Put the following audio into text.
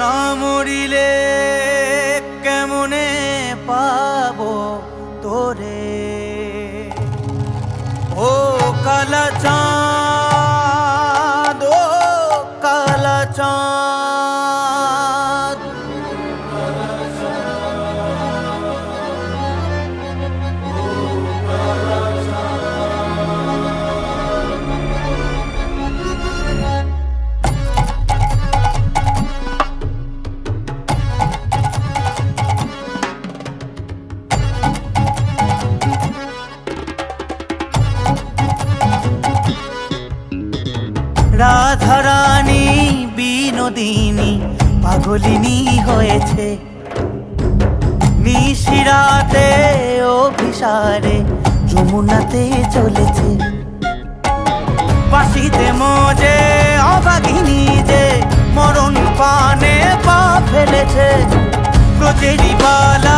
না মরিলে কেমনে পাব তোরে? ও কালা চাঁদ ও কালা চাঁদ। রাধারানী বিনোদিনী, পাগলিনী হয়েছে। নিশিরাতে অভিসারে, যমুনাতে চলেছে। পাশিতে মজে, অবাগিনী যে, মরণ পানে পা ফেলেছে। প্রচেরি বালা